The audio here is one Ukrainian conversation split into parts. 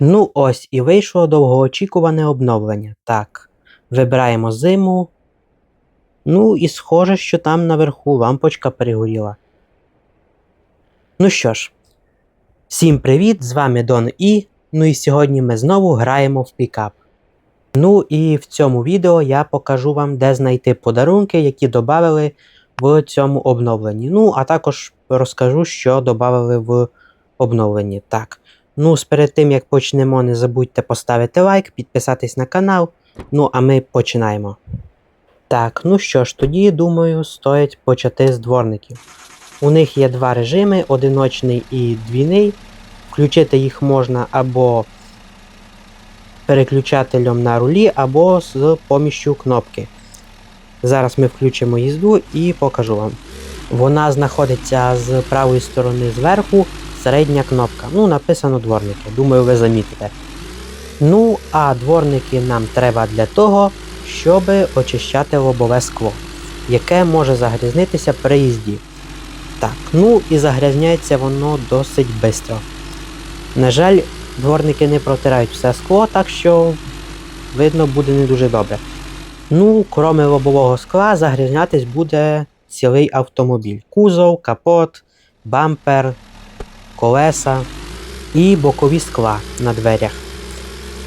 Ну ось і вийшло довгоочікуване обновлення. Так, вибираємо зиму. Ну і схоже, що там наверху лампочка перегоріла. Ну що ж, всім привіт! З вами Дон І. Ну і сьогодні ми знову граємо в пікап. Ну і в цьому відео я покажу вам, де знайти подарунки, які додали в цьому обновленні. Ну, а також розкажу, що додали в обновленні. Так. Ну, перед тим як почнемо, не забудьте поставити лайк, підписатись на канал. Ну, а ми починаємо. Так, ну що ж, тоді, думаю, стоїть почати з дворників. У них є два режими: одиночний і двійний. Включити їх можна або переключателем на рулі, або з поміщю кнопки. Зараз ми включимо їзду і покажу вам. Вона знаходиться з правої сторони зверху, середня кнопка. Ну, написано дворники. Думаю, ви замітите. Ну, а дворники нам треба для того, щоб очищати лобове скло, яке може загрязнитися при їзді. Так, ну і загрязняється воно досить швидко. На жаль, дворники не протирають все скло, так що видно буде не дуже добре. Ну, кроме лобового скла, загрязнятись буде цілий автомобіль. Кузов, капот, бампер, колеса і бокові скла на дверях.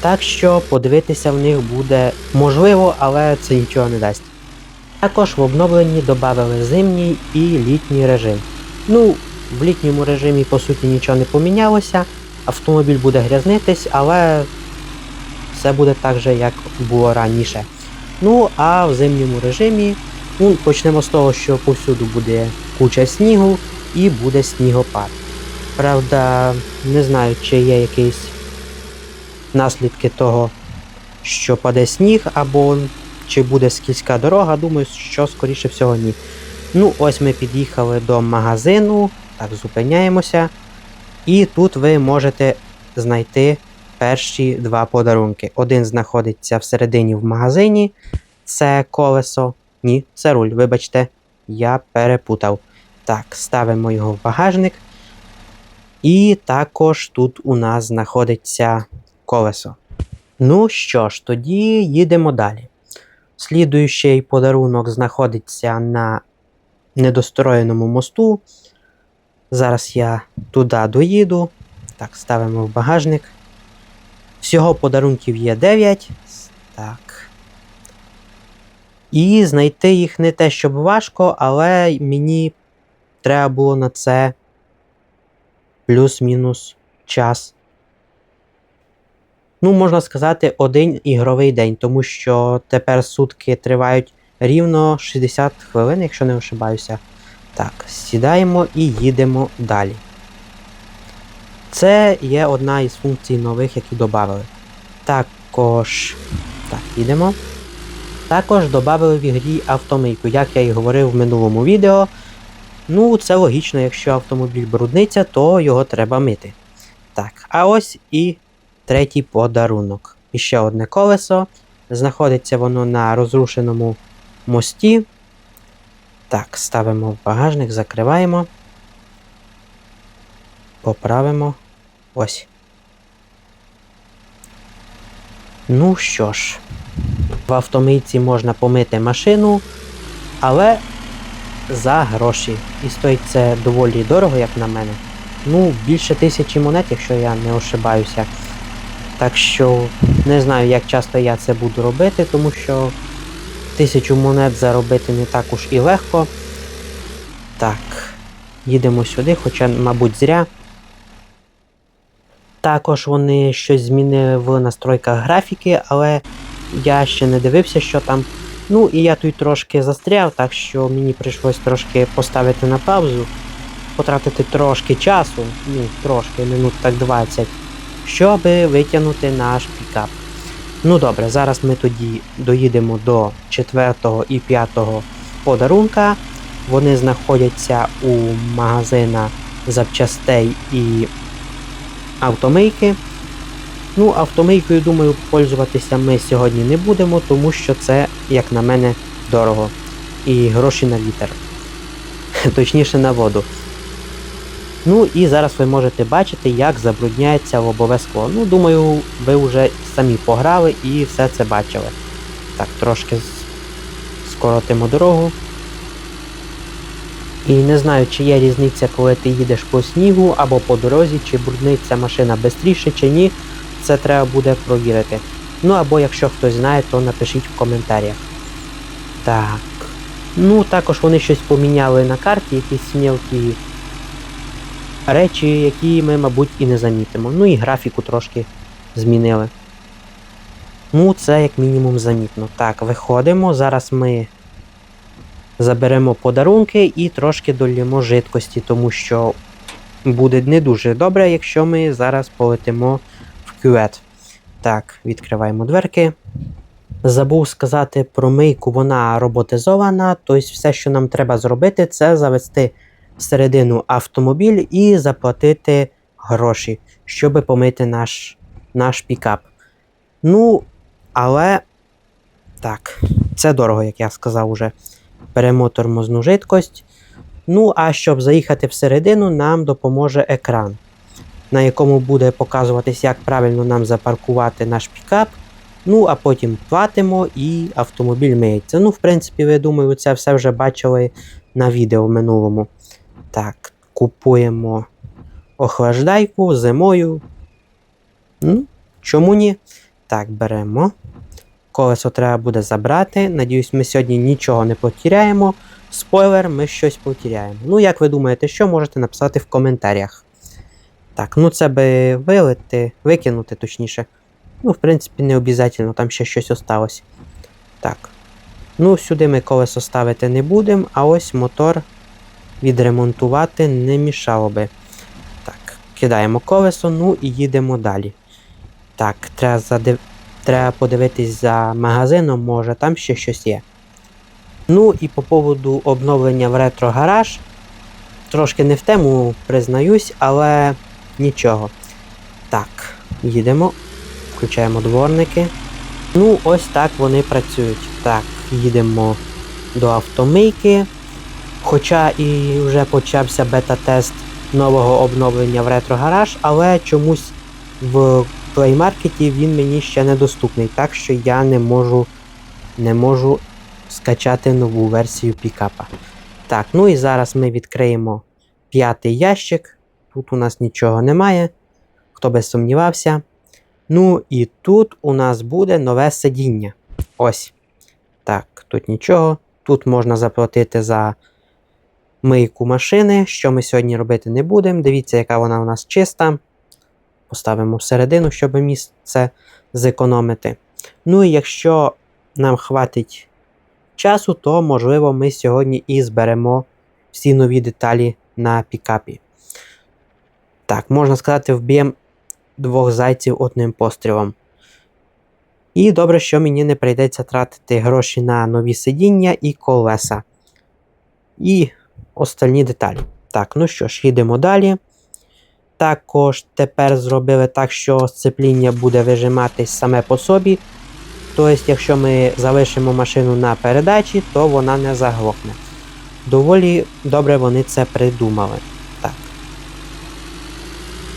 Так що подивитися в них буде можливо, але це нічого не дасть. Також в обновленні додали зимній і літній режим. Ну, в літньому режимі по суті нічого не помінялося, автомобіль буде грязнитись, але все буде так же, як було раніше. Ну, а в зимньому режимі ну, почнемо з того, що повсюду буде куча снігу і буде снігопад. Правда, не знаю, чи є якісь наслідки того, що паде сніг, або чи буде скільська дорога, думаю, що скоріше всього ні. Ну, ось ми під'їхали до магазину, так, зупиняємося. І тут ви можете знайти перші два подарунки. Один знаходиться всередині в магазині, це колесо. Ні, це руль, вибачте, я перепутав. Так, ставимо його в багажник. І також тут у нас знаходиться колесо. Ну що ж, тоді їдемо далі. Слідуючий подарунок знаходиться на недостроєному мосту. Зараз я туди доїду. Так, ставимо в багажник. Всього подарунків є 9. Так. І знайти їх не те, щоб важко, але мені треба було на це плюс-мінус час. Ну, можна сказати, один ігровий день, тому що тепер сутки тривають рівно 60 хвилин, якщо не ошибаюся. Так, сідаємо і їдемо далі. Це є одна із функцій нових, які додали. Також. Так, їдемо. Також додали в ігрі автомийку, як я і говорив в минулому відео. Ну, це логічно, якщо автомобіль брудниться, то його треба мити. Так, а ось і третій подарунок. І ще одне колесо. Знаходиться воно на розрушеному мості. Так, ставимо в багажник, закриваємо. Поправимо. Ось. Ну що ж, в автомийці можна помити машину, але за гроші. І стоїть це доволі дорого, як на мене. Ну, більше тисячі монет, якщо я не ошибаюся. Так що не знаю, як часто я це буду робити, тому що тисячу монет заробити не так уж і легко. Так, їдемо сюди, хоча, мабуть, зря. Також вони щось змінили в настройках графіки, але я ще не дивився, що там. Ну і я тут трошки застряв, так що мені прийшлось трошки поставити на паузу, потратити трошки часу, ну, трошки, минут так 20, щоб витягнути наш пікап. Ну добре, зараз ми тоді доїдемо до 4 і 5 подарунка. Вони знаходяться у магазина запчастей і автомийки. Ну, автомийкою, думаю, пользуватися ми сьогодні не будемо, тому що це, як на мене, дорого. І гроші на вітер. Точніше на воду. Ну і зараз ви можете бачити, як забрудняється лобове скло. Ну, думаю, ви вже самі пограли і все це бачили. Так, трошки скоротимо дорогу. І не знаю, чи є різниця, коли ти їдеш по снігу або по дорозі, чи брудниться машина швидше, чи ні. Це треба буде провірити. Ну або якщо хтось знає, то напишіть в коментарях. Так. Ну, також вони щось поміняли на карті, якісь мілкі речі, які ми, мабуть, і не замітимо. Ну і графіку трошки змінили. Ну, це як мінімум замітно. Так, виходимо. Зараз ми заберемо подарунки і трошки долємо жидкості, тому що буде не дуже добре, якщо ми зараз полетимо кювет. Так, відкриваємо дверки. Забув сказати про мийку, вона роботизована, тобто все, що нам треба зробити, це завести всередину автомобіль і заплатити гроші, щоб помити наш, наш пікап. Ну, але так, це дорого, як я сказав уже. Беремо тормозну жидкость. Ну, а щоб заїхати всередину, нам допоможе екран, на якому буде показуватись, як правильно нам запаркувати наш пікап. Ну, а потім платимо і автомобіль миється. Ну, в принципі, ви думаю, це все вже бачили на відео в минулому. Так, купуємо охлаждайку зимою. Ну, чому ні? Так, беремо. Колесо треба буде забрати. Надіюсь, ми сьогодні нічого не потеряємо. Спойлер, ми щось потеряємо. Ну, як ви думаєте, що можете написати в коментарях? Так, ну це би вилити, викинути точніше. Ну, в принципі, не обов'язково, там ще щось осталось. Так. Ну, сюди ми колесо ставити не будемо, а ось мотор відремонтувати не мішало би. Так, кидаємо колесо, ну і їдемо далі. Так, треба, задив... треба подивитись за магазином, може там ще щось є. Ну і по поводу обновлення в ретро-гараж. Трошки не в тему признаюсь, але нічого. Так, їдемо. Включаємо дворники. Ну, ось так вони працюють. Так, їдемо до автомийки. Хоча і вже почався бета-тест нового обновлення в ретро-гараж, але чомусь в Market він мені ще недоступний, так що я не можу, не можу скачати нову версію пікапа. Так, ну і зараз ми відкриємо п'ятий ящик. Тут у нас нічого немає, хто би сумнівався. Ну і тут у нас буде нове сидіння. Ось. Так, тут нічого. Тут можна заплатити за мийку машини, що ми сьогодні робити не будемо. Дивіться, яка вона у нас чиста. Поставимо всередину, щоб місце зекономити. Ну і якщо нам хватить часу, то можливо ми сьогодні і зберемо всі нові деталі на пікапі. Так, можна сказати, вб'ємо двох зайців одним пострілом. І добре, що мені не прийдеться тратити гроші на нові сидіння і колеса. І остальні деталі. Так, ну що ж, їдемо далі. Також тепер зробили так, що сцепління буде вижиматись саме по собі. Тобто, якщо ми залишимо машину на передачі, то вона не заглохне. Доволі добре вони це придумали.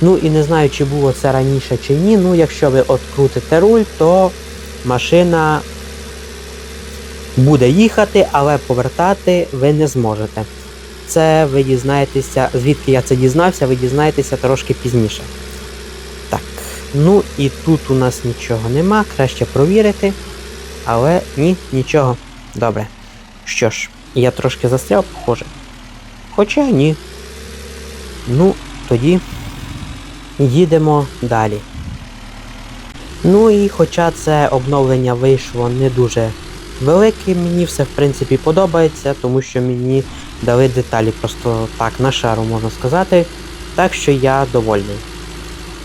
Ну і не знаю, чи було це раніше чи ні. Ну, якщо ви открутите руль, то машина буде їхати, але повертати ви не зможете. Це ви дізнаєтеся, звідки я це дізнався, ви дізнаєтеся трошки пізніше. Так, ну і тут у нас нічого нема, краще провірити. Але ні, нічого. Добре. Що ж, я трошки застряв, похоже. Хоча ні. Ну, тоді їдемо далі. Ну і хоча це обновлення вийшло не дуже велике, мені все в принципі подобається, тому що мені дали деталі просто так на шару, можна сказати. Так що я довольний.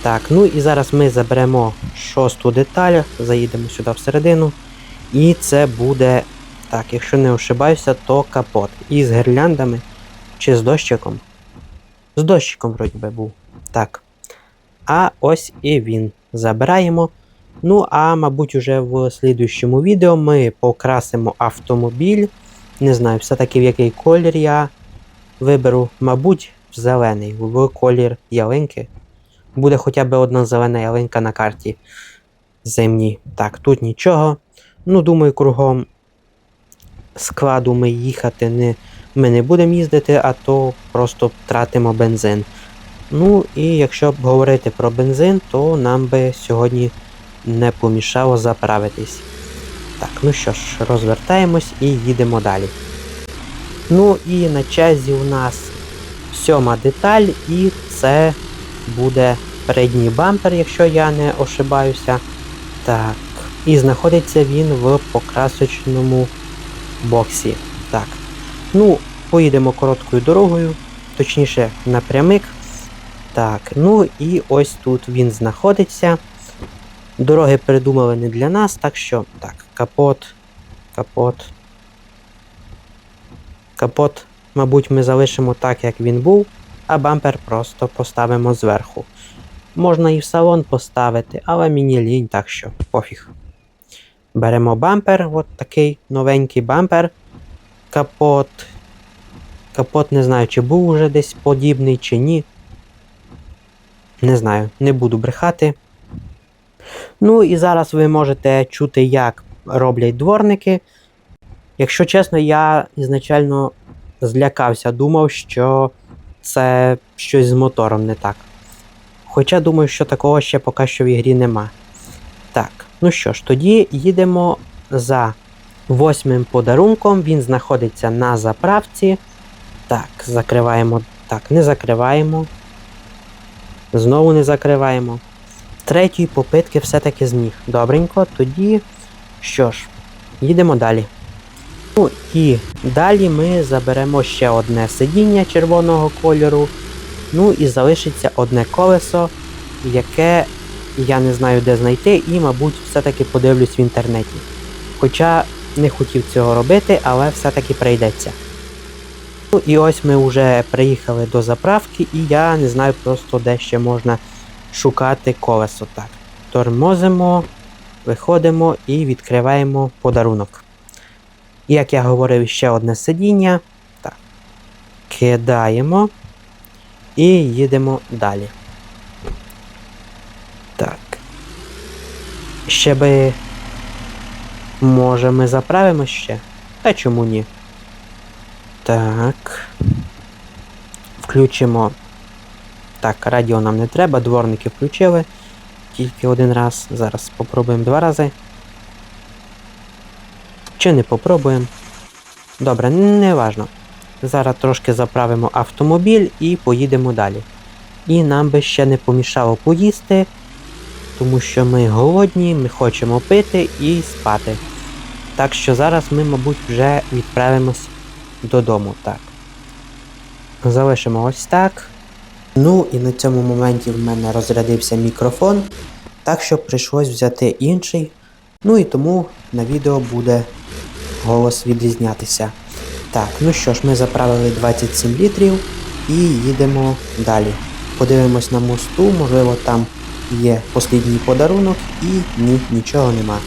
Так, ну і зараз ми заберемо шосту деталь, заїдемо сюди всередину. І це буде, так, якщо не ошибаюся, то капот. Із гірляндами чи з дощиком. З дощиком, вроді би, був. Так. А ось і він. Забираємо. Ну, а мабуть, уже в слідуючому відео ми покрасимо автомобіль. Не знаю, все-таки в який колір я виберу. Мабуть, зелений, в колір ялинки. Буде хоча б одна зелена ялинка на карті земній. Так, тут нічого. Ну, думаю, кругом складу ми їхати не, ми не будемо їздити, а то просто тратимо бензин. Ну і якщо б говорити про бензин, то нам би сьогодні не помішало заправитись. Так, ну що ж, розвертаємось і їдемо далі. Ну і на черзі у нас сьома деталь, і це буде передній бампер, якщо я не ошибаюся. Так. І знаходиться він в покрасочному боксі. Так. Ну, поїдемо короткою дорогою, точніше напрямик. Так, ну і ось тут він знаходиться. Дороги придумали не для нас, так що. Так, капот. Капот. Капот, мабуть, ми залишимо так, як він був, а бампер просто поставимо зверху. Можна і в салон поставити, але мені лінь, так що пофіг. Беремо бампер, от такий новенький бампер. Капот. Капот не знаю, чи був уже десь подібний, чи ні. Не знаю, не буду брехати. Ну і зараз ви можете чути, як роблять дворники. Якщо чесно, я ізначально злякався, думав, що це щось з мотором не так. Хоча думаю, що такого ще поки що в ігрі нема. Так, ну що ж, тоді їдемо за восьмим подарунком. Він знаходиться на заправці. Так, закриваємо. Так, не закриваємо. Знову не закриваємо. Третьої попитки все-таки зміг. Добренько, тоді що ж, їдемо далі. Ну і далі ми заберемо ще одне сидіння червоного кольору. Ну і залишиться одне колесо, яке я не знаю де знайти, і, мабуть, все-таки подивлюсь в інтернеті. Хоча не хотів цього робити, але все-таки прийдеться. Ну і ось ми вже приїхали до заправки, і я не знаю просто де ще можна шукати колесо. Так. Тормозимо, виходимо і відкриваємо подарунок. Як я говорив, ще одне сидіння. Так. Кидаємо. І їдемо далі. Так. Ще би. Може ми заправимо ще? Та чому ні? Так. Включимо. Так, радіо нам не треба, дворники включили. Тільки один раз. Зараз спробуємо два рази. Чи не попробуємо? Добре, не важно. Зараз трошки заправимо автомобіль і поїдемо далі. І нам би ще не помішало поїсти, тому що ми голодні, ми хочемо пити і спати. Так що зараз ми, мабуть, вже відправимось додому. Так. Залишимо ось так. Ну і на цьому моменті в мене розрядився мікрофон, так що прийшлось взяти інший. Ну і тому на відео буде голос відрізнятися. Так, ну що ж, ми заправили 27 літрів і їдемо далі. Подивимось на мосту, можливо, там є послідній подарунок і ні, нічого нема.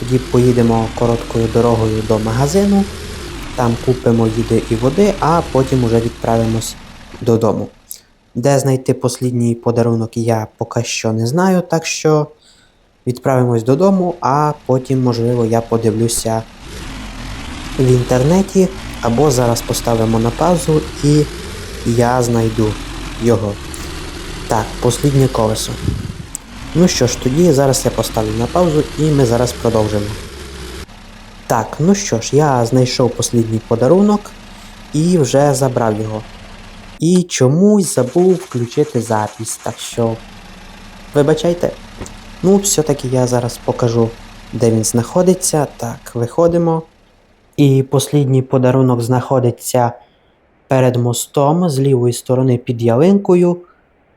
Тоді поїдемо короткою дорогою до магазину, там купимо їди і води, а потім уже відправимось додому. Де знайти послідній подарунок, я поки що не знаю, так що відправимось додому, а потім, можливо, я подивлюся в інтернеті, або зараз поставимо на паузу і я знайду його. Так, посліднє колесо. Ну що ж, тоді зараз я поставлю на паузу і ми зараз продовжимо. Так, ну що ж, я знайшов послідній подарунок і вже забрав його. І чомусь забув включити запись, так що. Вибачайте. Ну, все-таки я зараз покажу, де він знаходиться. Так, виходимо. І послідній подарунок знаходиться перед мостом з лівої сторони під ялинкою.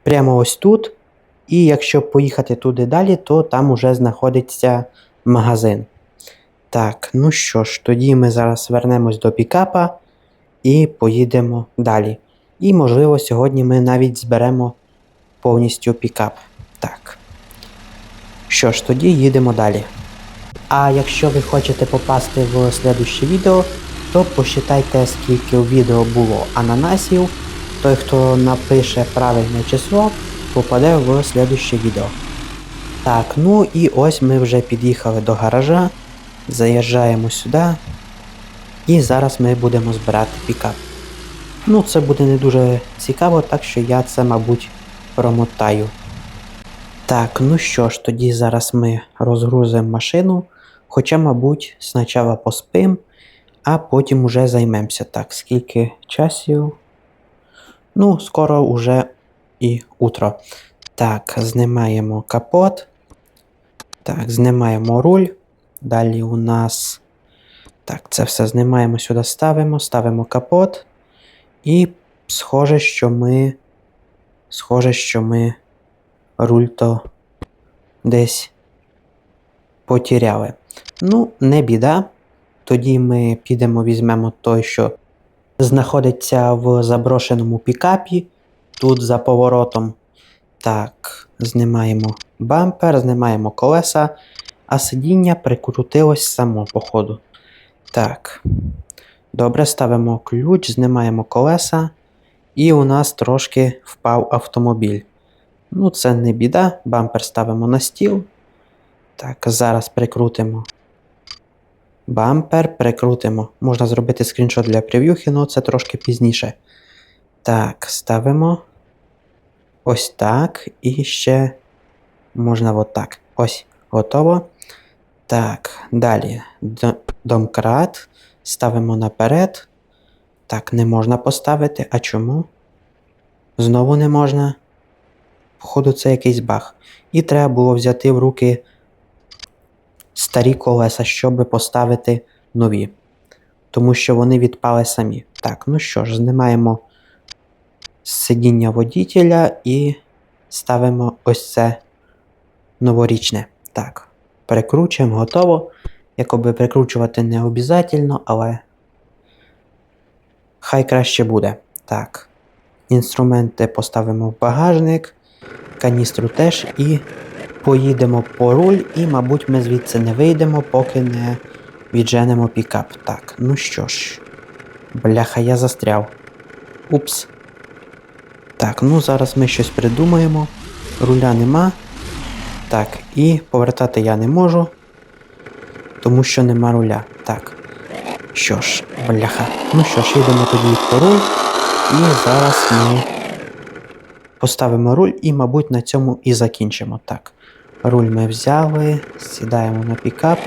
Прямо ось тут. І якщо поїхати туди далі, то там уже знаходиться магазин. Так, ну що ж, тоді ми зараз вернемось до пікапа і поїдемо далі. І, можливо, сьогодні ми навіть зберемо повністю пікап. Так. Що ж, тоді їдемо далі. А якщо ви хочете попасти в слідуще відео, то посчитайте, скільки у відео було ананасів, Той, хто напише правильне число, попаде в слідуще відео. Так, ну і ось ми вже під'їхали до гаража, заїжджаємо сюди. І зараз ми будемо збирати пікап. Ну, це буде не дуже цікаво, так що я це, мабуть, промотаю. Так, ну що ж, тоді зараз ми розгрузимо машину. Хоча, мабуть, спочатку поспим, а потім уже займемося. Так, скільки часів? Ну, скоро уже і утро. Так, знімаємо капот. Так, знімаємо руль. Далі у нас. Так, це все знімаємо сюди, ставимо, ставимо капот. І схоже, що ми. Схоже, що ми руль то десь потіряли. Ну, не біда. Тоді ми підемо, візьмемо той, що знаходиться в заброшеному пікапі. Тут за поворотом. Так, знімаємо бампер, знімаємо колеса, а сидіння прикрутилось само, походу. Так. Добре, ставимо ключ, знімаємо колеса, і у нас трошки впав автомобіль. Ну, це не біда, бампер ставимо на стіл. Так, зараз прикрутимо. Бампер прикрутимо. Можна зробити скріншот для прев'юхи, але це трошки пізніше. Так, ставимо. Ось так. І ще можна отак. Ось, готово. Так, далі. Домкрат. Ставимо наперед. Так, не можна поставити. А чому? Знову не можна. Походу, це якийсь баг. І треба було взяти в руки старі колеса, щоб поставити нові. Тому що вони відпали самі. Так, ну що ж, знімаємо сидіння водітеля і ставимо ось це новорічне. Так, перекручуємо, готово. Якоби прикручувати не обов'язково, але хай краще буде. Так. Інструменти поставимо в багажник, каністру теж і поїдемо по руль, і, мабуть, ми звідси не вийдемо, поки не відженемо пікап. Так, ну що ж. Бляха, я застряв. Упс. Так, ну зараз ми щось придумаємо. Руля нема. Так, і повертати я не можу. Тому що нема руля. Так. Що ж, бляха. Ну що ж, йдемо тоді по руль. І зараз ми поставимо руль і, мабуть, на цьому і закінчимо. Так. Руль ми взяли, сідаємо на пікап.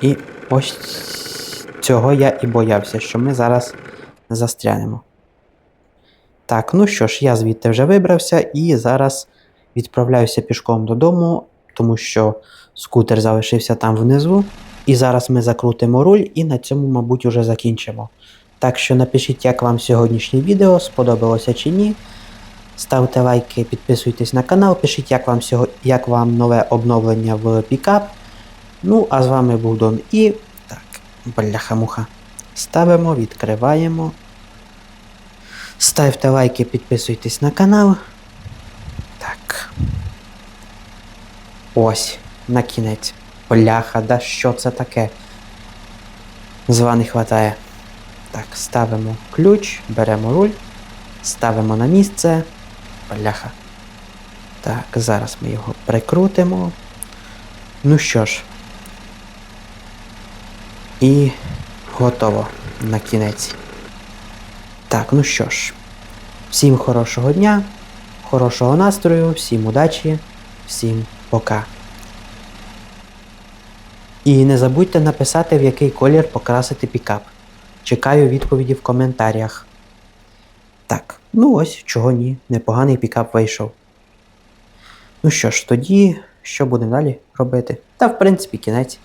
І ось цього я і боявся, що ми зараз застрянемо. Так, ну що ж, я звідти вже вибрався і зараз відправляюся пішком додому, тому що скутер залишився там внизу. І зараз ми закрутимо руль і на цьому, мабуть, уже закінчимо. Так що напишіть, як вам сьогоднішнє відео, сподобалося чи ні. Ставте лайки, підписуйтесь на канал, пишіть, як вам, сього... як вам нове обновлення в пікап. Ну, а з вами був Дон і. Так, бляха-муха. Ставимо, відкриваємо. Ставте лайки, підписуйтесь на канал. Ось, на кінець. Бляха, да що це таке? Зла не хватає. Так, ставимо ключ, беремо руль, ставимо на місце. Бляха. Так, зараз ми його прикрутимо. Ну що ж. І готово на кінець. Так, ну що ж. Всім хорошого дня, хорошого настрою, всім удачі, всім пока. І не забудьте написати, в який колір покрасити пікап. Чекаю відповіді в коментарях. Так, ну ось, чого ні, непоганий пікап вийшов. Ну що ж, тоді, що будемо далі робити? Та в принципі кінець.